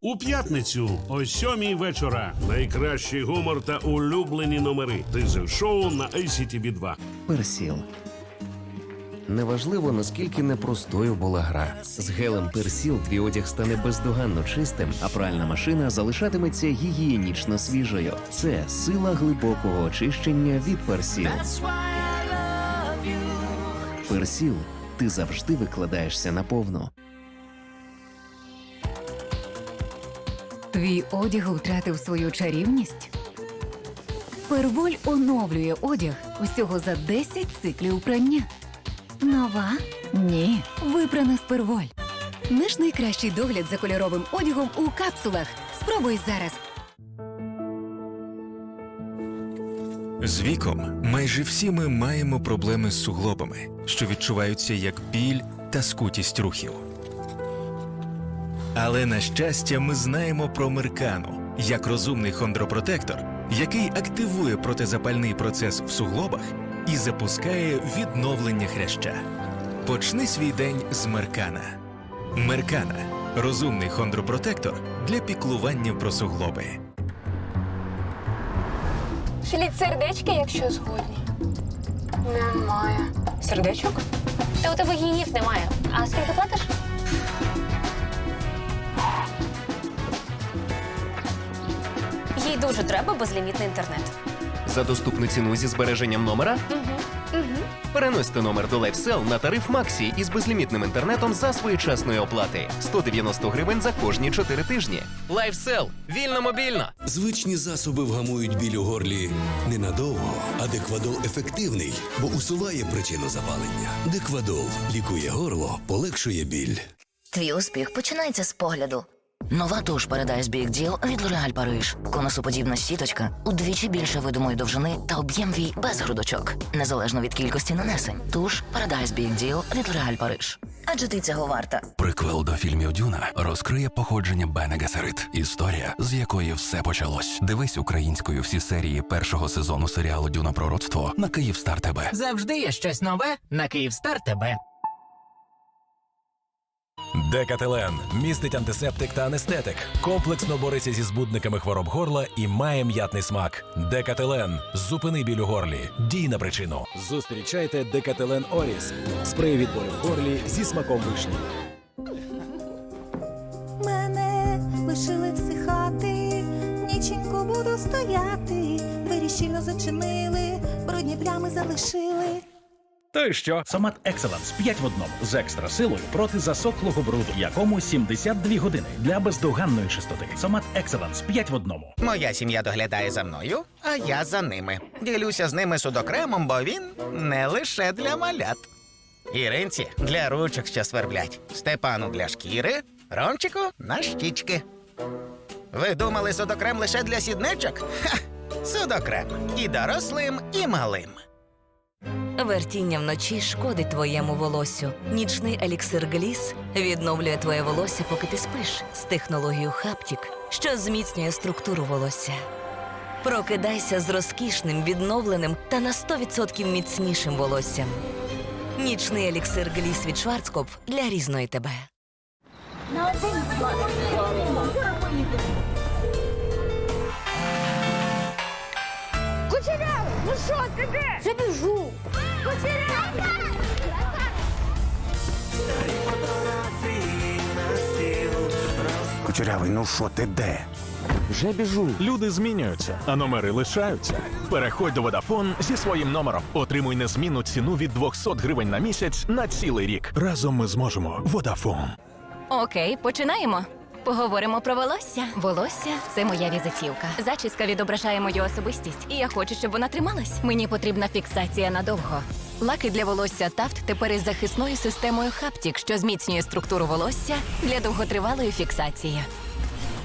У п'ятницю о сьомій вечора. Найкращий гумор та улюблені номери. Дизель шоу на ACTV 2 Персіл. Неважливо, наскільки непростою була гра. З гелем Персіл твій одяг стане бездоганно чистим, а пральна машина залишатиметься гігієнічно свіжою. Це сила глибокого очищення від Персіл. Персіл. Ти завжди викладаєшся наповну. Твій одяг втратив свою чарівність? Перволь оновлює одяг всього за 10 циклів прання. Нова? Ні. Випрана з перволь. Наш найкращий догляд за кольоровим одягом у капсулах. Спробуй зараз. З віком майже всі ми маємо проблеми з суглобами, що відчуваються як біль та скутість рухів. Але на щастя, ми знаємо про Меркану як розумний хондропротектор, який активує протизапальний процес в суглобах і запускає відновлення хряща. Почни свій день з Меркана. Меркана розумний хондропротектор для піклування про суглоби. Шліть сердечки, якщо згодні. Немає. Сердечок? Та у тебе гіїв немає. А скільки платиш? Їй дуже треба безлімітний інтернет. За доступну ціну зі збереженням номера переносьте номер до LifeSell на тариф Максі із безлімітним інтернетом за своєчасної оплати 190 гривень за кожні 4 тижні. LifeSell. вільно мобільно. Звичні засоби вгамують біль у горлі ненадовго, а Деквадол ефективний, бо усуває причину запалення. Деквадол лікує горло, полегшує біль. Твій успіх починається з погляду. Нова туш Paradise Big Deal від L'Oréal Paris. Конусоподібна щіточка удвічі більше видимої довжини та об'єм вій без грудочок. Незалежно від кількості нанесень. Туш Paradise Big Deal від L'Oréal Paris. Адже ти цього варта. Приквел до фільмів Дюна розкриє походження Бене Гесерит. Історія, з якої все почалось. Дивись українською всі серії першого сезону серіалу Дюна пророцтво на Київстар ТБ. Завжди є щось нове на Київстар ТБ. Декателен містить антисептик та анестетик. Комплексно бореться зі збудниками хвороб горла і має м'ятний смак. Декателен зупини біль у горлі. Дій на причину. Зустрічайте Декателен Оріс. Спрей від болю в горлі зі смаком вишні. Мене лишили всихати, ніченько буду стояти. Двері щільно зачинили, брудні плями залишили. То й що? Сомат Екселенс 5 в одному з екстра силою проти засохлого бруду, якому 72 години для бездоганної чистоти. Сомат Екселенс 5 в одному. Моя сім'я доглядає за мною, а я за ними. Ділюся з ними судокремом, бо він не лише для малят. Іринці для ручок, що сверблять, Степану для шкіри, Ромчику на щічки. Ви думали судокрем лише для сідничок? Ха! Судокрем і дорослим, і малим. Вертіння вночі шкодить твоєму волоссю. Нічний еліксир Гліс відновлює твоє волосся, поки ти спиш з технологією Хаптік, що зміцнює структуру волосся. Прокидайся з розкішним, відновленим та на 100% міцнішим волоссям. Нічний еліксир Гліс від Шварцкопф для різної тебе. Кучерявий, ну що ти де? Я біжу. Кучерявий! Ну що ти де? Вже біжу. Люди змінюються, а номери лишаються. Переходь до Vodafone зі своїм номером. Отримуй незмінну ціну від 200 гривень на місяць на цілий рік. Разом ми зможемо. Vodafone. Окей, починаємо. Поговоримо про волосся. Волосся це моя візитівка. Зачіска відображає мою особистість, і я хочу, щоб вона трималась. Мені потрібна фіксація надовго. Лаки для волосся Тафт тепер із захисною системою Хаптік, що зміцнює структуру волосся для довготривалої фіксації.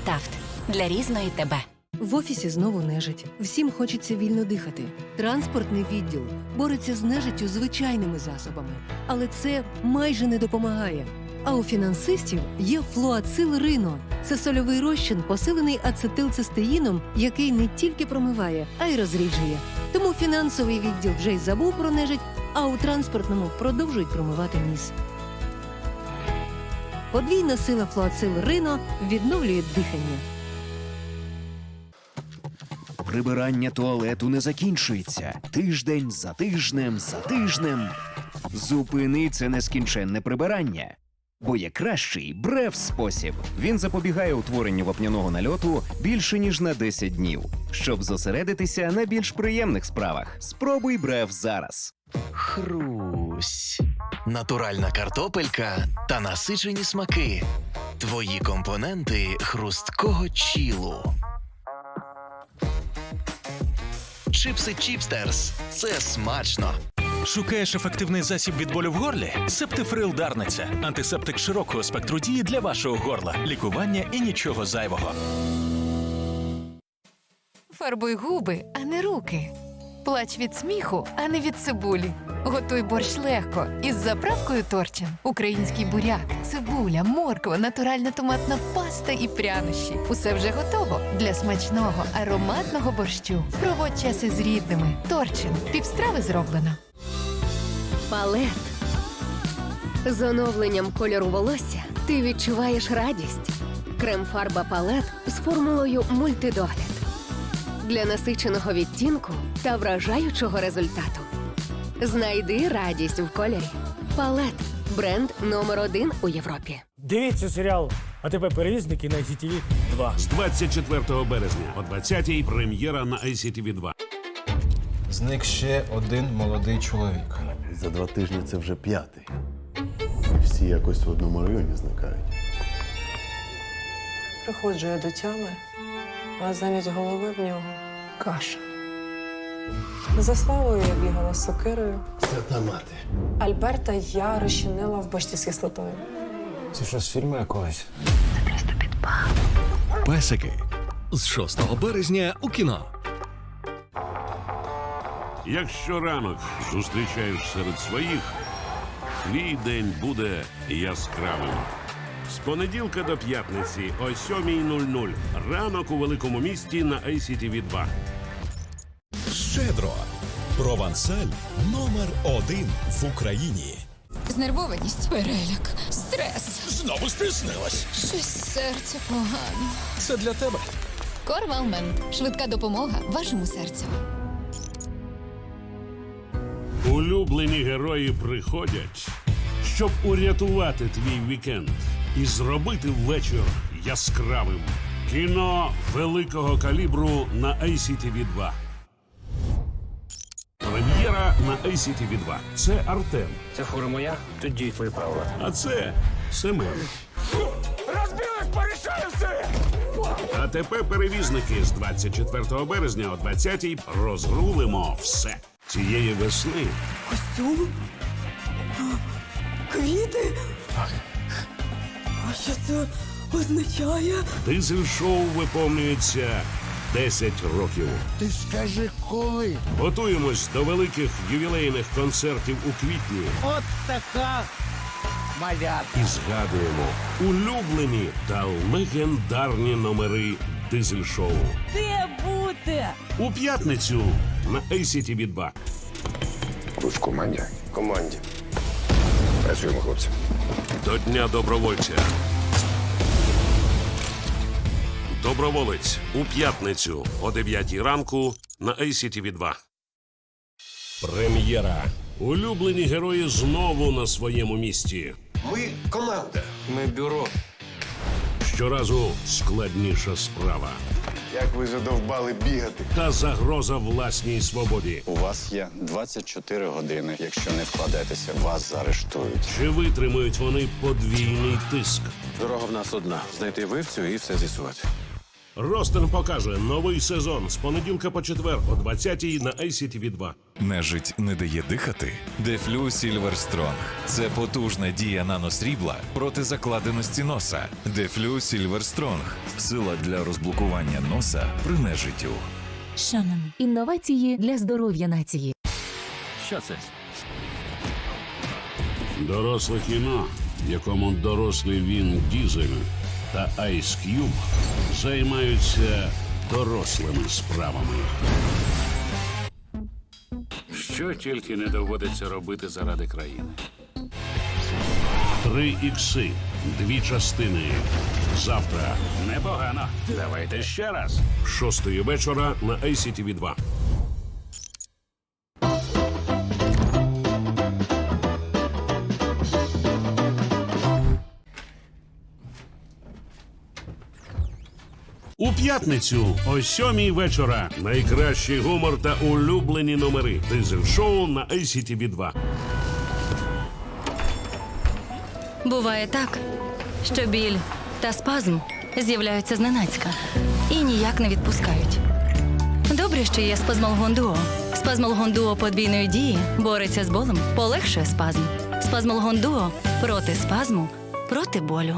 Тафт для різної тебе. В офісі знову нежить. Всім хочеться вільно дихати. Транспортний відділ бореться з нежиттю звичайними засобами, але це майже не допомагає. А у фінансистів є флуацил Рино. Це сольовий розчин, посилений ацетилцистеїном, який не тільки промиває, а й розріджує. Тому фінансовий відділ вже й забув про нежить, а у транспортному продовжують промивати ніс. Подвійна сила флуацил Рино відновлює дихання. Прибирання туалету не закінчується. Тиждень за тижнем за тижнем. Зупини це нескінченне прибирання. Бо є кращий брев спосіб. Він запобігає утворенню вапняного нальоту більше ніж на 10 днів. Щоб зосередитися на більш приємних справах. Спробуй брев зараз. Хрусь. Натуральна картопелька та насичені смаки. Твої компоненти хрусткого чілу. Чипси Чіпстерс. Це смачно. Шукаєш ефективний засіб від болю в горлі? Септифрил Дарниця. Антисептик широкого спектру дії для вашого горла, лікування і нічого зайвого. Фарбуй губи, а не руки. Плач від сміху, а не від цибулі. Готуй борщ легко із заправкою торчин. Український буряк, цибуля, морква, натуральна томатна паста і прянощі. Усе вже готово для смачного ароматного борщу. Проводь час із рідними. Торчин. Півстрави зроблено. Палет. З оновленням кольору волосся ти відчуваєш радість. Крем-фарба палет з формулою мультидогляд. Для насиченого відтінку та вражаючого результату. Знайди радість в кольорі. Палет бренд номер один у Європі. Дивіться серіал АТП перевізники на ICTV 2. З 24 березня о 20-й прем'єра на ICTV 2. Зник ще один молодий чоловік. За два тижні це вже п'ятий. Всі якось в одному районі зникають. Приходжу я до тями, а замість голови в нього каша. За славою я бігала з сокирою. Свята мати. Альберта я розчинила в бочці з кислотою. Це що з фільму якогось? Песики. З 6 березня у кіно. Якщо ранок зустрічаєш серед своїх, твій день буде яскравим. З понеділка до п'ятниці о 7.00. Ранок у великому місті на ICTV 2. Щедро. Провансаль номер один в Україні. Знервованість, переляк, стрес. Знову спізнилась. Щось серце погано. Це для тебе. Корвалмен. Швидка допомога вашому серцю. Улюблені герої приходять, щоб урятувати твій вікенд і зробити вечір яскравим. Кіно великого калібру на ICTV 2. Прем'єра на ICTV 2. Це Артем. Це фура моя? Тоді твої правила. А це Семен. Розбілих порішаю все! А тепер перевізники з 24 березня о 20-й розгрулимо все. Цієї весни Костюм? Квіти? А що це означає? дизель-шоу виповнюється 10 років. Ти скажи коли? Готуємось до великих ювілейних концертів у квітні От така малята. і згадуємо улюблені та легендарні номери дизель-шоу. Де бути? У п'ятницю на ACTV 2. Ви в команді? Команді. Працюємо, хлопці. До Дня добровольця. Доброволець у п'ятницю о 9 ранку на ACTV 2. Прем'єра. Улюблені герої знову на своєму місці. Ми команда. Ми бюро. Щоразу складніша справа Як ви задовбали бігати? та загроза власній свободі. У вас є 24 години. Якщо не вкладетеся, вас заарештують. Чи витримають вони подвійний тиск? Дорога в нас одна. Знайти вивцю і все з'ясувати. Ростен покаже новий сезон з понеділка по четвер о 20-й на ICTV 2. Нежить не дає дихати. Дефлю Сільвер Стронг. Це потужна дія наносрібла проти закладеності носа. Дефлю Сільвер Стронг. Сила для розблокування носа при нежиттю. Шанан. Інновації для здоров'я нації. Що це? Доросле кіно, в якому дорослий він Дізель та Айс К'юб займаються дорослими справами. Що тільки не доводиться робити заради країни. Три ікси. Дві частини. Завтра. Непогано. Давайте ще раз. Шостої вечора на ICTV 2. П'ятницю о сьомій вечора найкращий гумор та улюблені номери. Дизель шоу на ICTV 2. Буває так, що біль та спазм з'являються зненацька і ніяк не відпускають. Добре, що є спазмолгон дуо. Спазмолгон дуо подвійної дії бореться з болем, полегшує спазм. Спазмолгон дуо проти спазму, проти болю.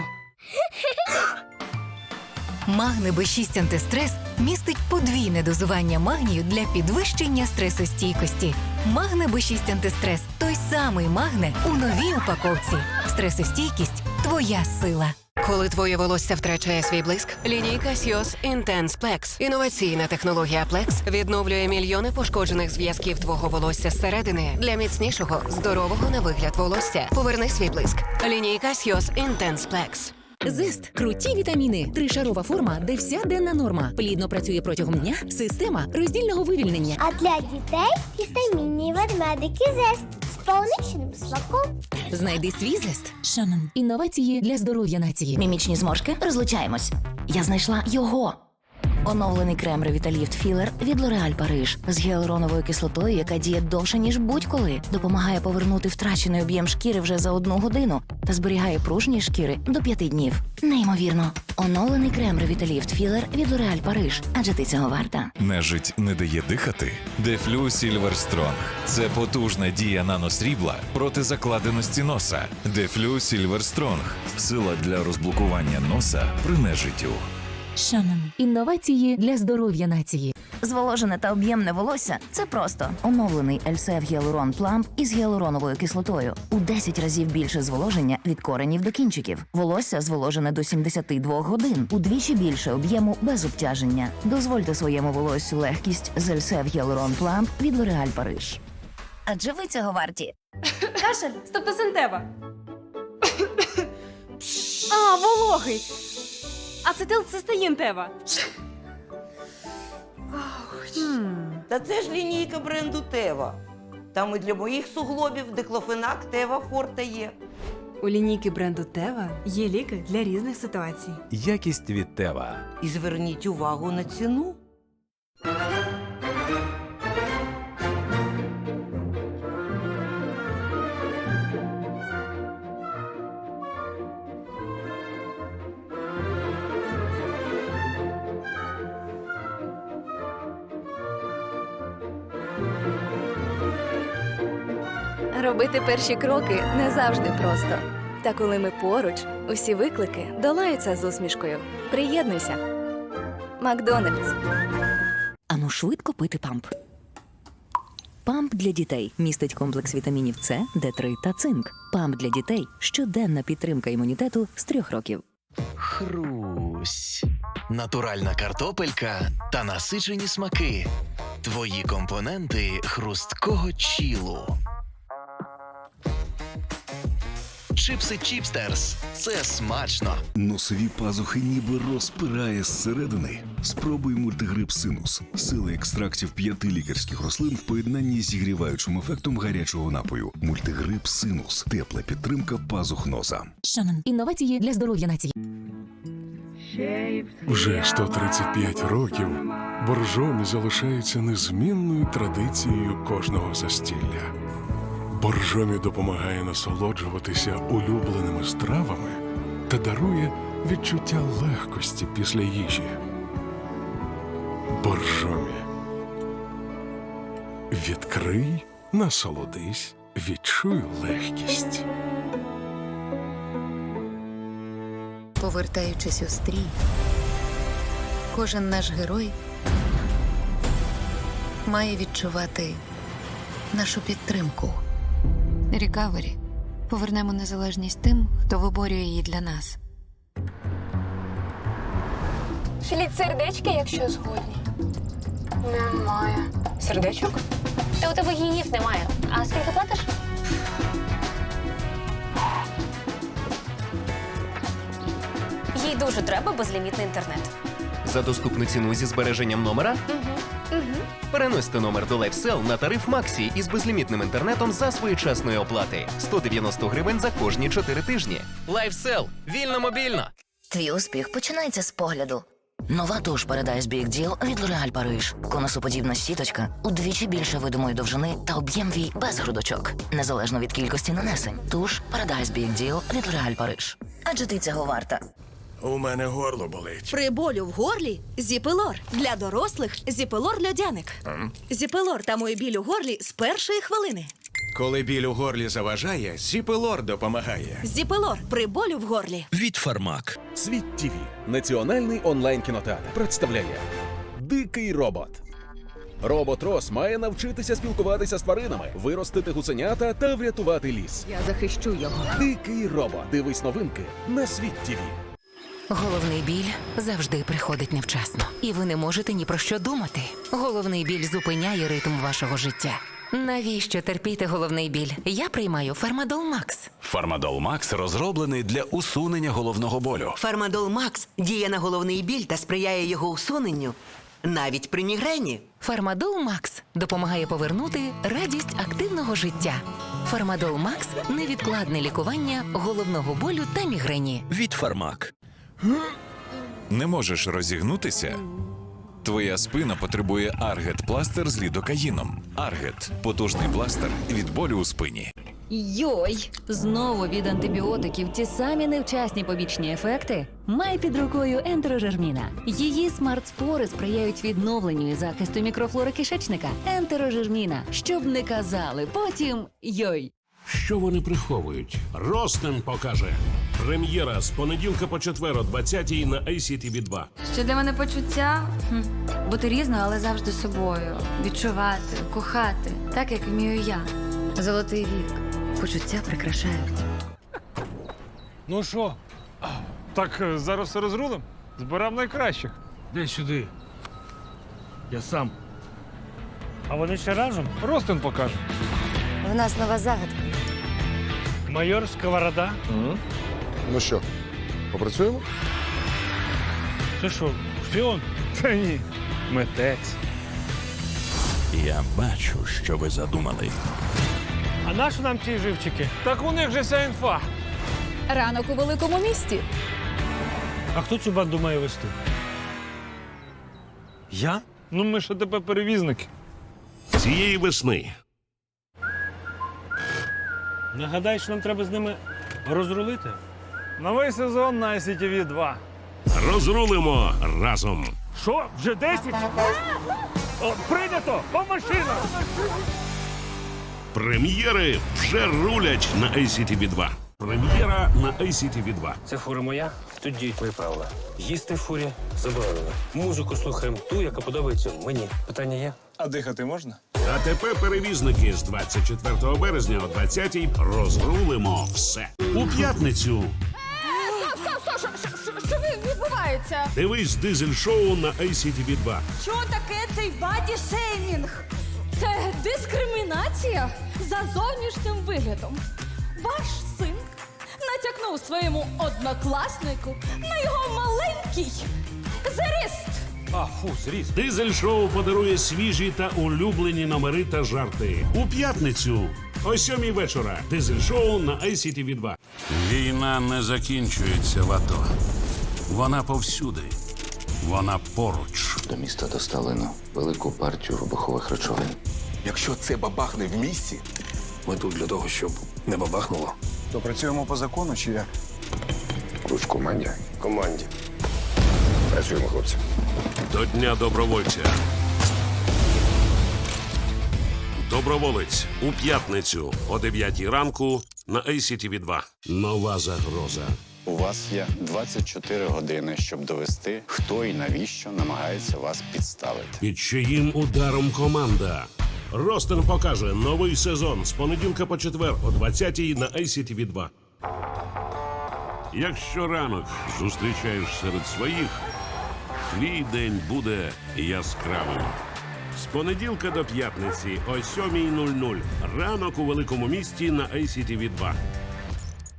Магне Б6 антистрес містить подвійне дозування магнію для підвищення стресостійкості. Магне Б6 антистрес той самий магне у новій упаковці. Стресостійкість твоя сила. Коли твоє волосся втрачає свій блиск, лінійка Сіос Intense Plex. Інноваційна технологія Plex відновлює мільйони пошкоджених зв'язків твого волосся зсередини для міцнішого, здорового на вигляд волосся. Поверни свій блиск. Лінійка Сіос Intense Plex. Зест круті вітаміни, тришарова форма, де вся денна норма. Плідно працює протягом дня. Система роздільного вивільнення. А для дітей вітамінні ведмедики зест з полуничним смаком. Знайди свій зест. Шанон. Інновації для здоров'я нації. Мімічні зморшки? Розлучаємось. Я знайшла його. Оновлений крем Revitalift Filler від L'Oréal Париж з гіалуроновою кислотою, яка діє довше, ніж будь-коли. Допомагає повернути втрачений об'єм шкіри вже за одну годину та зберігає пружність шкіри до п'яти днів. Неймовірно. Оновлений крем Revitalift Filler від L'Oréal Париж. Адже ти цього варта. Нежить не дає дихати. Дефлю Сільвер Стронг. Це потужна дія наносрібла проти закладеності носа. Дефлю Сільвер Стронг. Сила для розблокування носа при нежиттю. Шанон. Інновації для здоров'я нації. Зволожене та об'ємне волосся це просто оновлений Ельсев Гіалурон Пламп із гіалуроновою кислотою. У 10 разів більше зволоження від коренів до кінчиків. Волосся зволожене до 72 годин. Удвічі більше об'єму без обтяження. Дозвольте своєму волоссю легкість з Ельсев Гіалурон Пламп від L'Oréal Париж. Адже ви цього варті. Кашель, стопосинтева. а, вологий. Ацетилцистеїн тева. Та це ж лінійка бренду Тева. Там і для моїх суглобів диклофенак Тева Форте є. У лінійки бренду Тева є ліки для різних ситуацій. Якість від Тева. І зверніть увагу на ціну. Робити перші кроки не завжди просто. Та коли ми поруч, усі виклики долаються з усмішкою. Приєднуйся. Макдональдс. Ану швидко пити памп. Памп для дітей містить комплекс вітамінів С, Д3 та цинк. Памп для дітей щоденна підтримка імунітету з трьох років. Хрусь. Натуральна картопелька та насичені смаки. Твої компоненти хрусткого чілу. Чипси Чіпстерс. Це смачно. Носові пазухи ніби розпирає зсередини. Спробуй мультигрип синус. Сила екстрактів п'яти лікарських рослин в поєднанні з зігріваючим ефектом гарячого напою. Мультигрип синус. Тепла підтримка пазух носа. Шанон. Інновації для здоров'я нації. Вже 135 років боржомі залишається незмінною традицією кожного застілля. Боржомі допомагає насолоджуватися улюбленими стравами та дарує відчуття легкості після їжі. Боржомі. Відкрий, насолодись, відчуй легкість. Повертаючись у стрій, кожен наш герой має відчувати нашу підтримку. Рікавері. Повернемо незалежність тим, хто виборює її для нас. Шліть сердечки, якщо згодні. Немає. Сердечок? Та у тебе гіїв немає. А скільки платиш? Їй дуже треба безлімітний інтернет. За доступну ціну зі збереженням номера Угу. Переносьте номер до LifeSell на тариф Максі із безлімітним інтернетом за своєчасної оплати 190 гривень за кожні 4 тижні. LifeSell. вільно мобільно. Твій успіх починається з погляду. Нова туш Paradise Big Deal від L'Oréal Paris. Конусоподібна сіточка удвічі більше видимої довжини та об'єм вій без грудочок. Незалежно від кількості нанесень. Туш Paradise Big Deal від L'Oréal Paris. Адже ти цього варта. У мене горло болить. При болю в горлі зіпелор. Для дорослих зіпелор льодяник. Зіпелор тамує біль у горлі з першої хвилини. Коли біль у горлі заважає, Сіпелор допомагає. Зіпелор при болю в горлі. Від Фармак. Світ ТВ – національний онлайн кінотеатр представляє Дикий робот. Робот Рос має навчитися спілкуватися з тваринами, виростити гусенята та врятувати ліс. Я захищу його. Дикий робот. Дивись новинки на світ ТВ. Головний біль завжди приходить невчасно, і ви не можете ні про що думати. Головний біль зупиняє ритм вашого життя. Навіщо терпіти головний біль? Я приймаю Фармадол Макс. Фармадол Макс розроблений для усунення головного болю. Фармадол Макс діє на головний біль та сприяє його усуненню навіть при мігрені. Фармадол Макс допомагає повернути радість активного життя. Фармадол Макс невідкладне лікування головного болю та мігрені. Від Фармак. Не можеш розігнутися? Твоя спина потребує Аргет пластир з лідокаїном. Аргет потужний пластир від болю у спині. Йой! Знову від антибіотиків ті самі невчасні побічні ефекти. Май під рукою ентерожерміна. Її смарт-спори сприяють відновленню і захисту мікрофлори кишечника. Ентерожерміна. Щоб не казали, потім йой. Що вони приховують? Ростен покаже. Прем'єра з понеділка по четвер о 20-й на ICTV 2. Що для мене почуття? Хм. Бути різною, але завжди собою. Відчувати, кохати, так як вмію я. Золотий вік. Почуття прикрашають. Ну що? Так е, зараз все розрулим? Збирав найкращих. Де сюди? Я сам. А вони ще разом? Ростин покаже. У нас нова загадка. Майор Сковорода. Ну що, попрацюємо? Це що, шпіон? Та ні. Митець. Я бачу, що ви задумали. А нащо нам ці живчики? Так у них же вся інфа. Ранок у великому місті. А хто цю банду має вести? Я? Ну ми ж тебе перевізники. Цієї весни Нагадай, що нам треба з ними розрулити. Новий сезон на ICTV 2. розрулимо разом. Що? Вже 10? О, прийнято! По машинах! Прем'єри вже рулять на ICTV 2. Прем'єра на ICTV 2. Це фура моя, тут діють мої правила. Їсти в фурі заборонено. Музику слухаємо ту, яка подобається мені. Питання є? А дихати можна? А тепер перевізники з 24 березня о 20-й розрулимо все. У п'ятницю Що, що, що відбувається? дивись дизель-шоу на ICTV 2. Що таке цей баді шеймінг? Це дискримінація за зовнішнім виглядом. Ваш син натякнув своєму однокласнику на його маленький зріст. А, фу, зріз. Дизель-шоу подарує свіжі та улюблені номери та жарти. У п'ятницю о сьомій вечора. Дизель-шоу на ICTV 2. Війна не закінчується в АТО. Вона повсюди. Вона поруч. До міста доставлено велику партію вибухових речовин. Якщо це бабахне в місті, Ми тут для того, щоб не бабахнуло. То працюємо по закону чи як? Ви в команді? Команді. Працюємо, хлопці. До Дня добровольця. Доброволець у п'ятницю о 9 ранку на ICTV 2. Нова загроза. У вас є 24 години, щоб довести, хто і навіщо намагається вас підставити. Під чиїм ударом команда. Ростен покаже новий сезон з понеділка по четвер о 20-й на ICTV 2. Якщо ранок зустрічаєш серед своїх, твій день буде яскравим. З понеділка до п'ятниці о 7.00 ранок у великому місті на ICTV 2.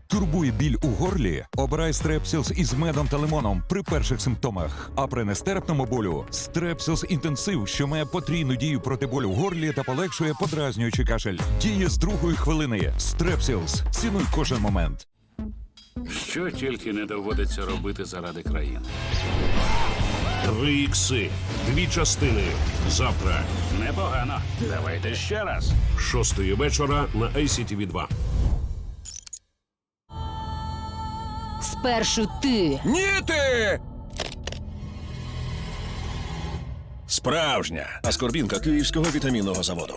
Турбує біль у горлі? Обирай стрепсілс із медом та лимоном при перших симптомах. А при нестерпному болю стрепсілс інтенсив, що має потрійну дію проти болю в горлі та полегшує подразнюючий кашель. Діє з другої хвилини. Стрепсілс. Цінуй кожен момент. Що тільки не доводиться робити заради країни. Три ікси, дві частини. Завтра. Непогано. Давайте ще раз. Шостої вечора на ICTV 2 Спершу ти. Ні ти! Справжня аскорбінка київського вітамінного заводу.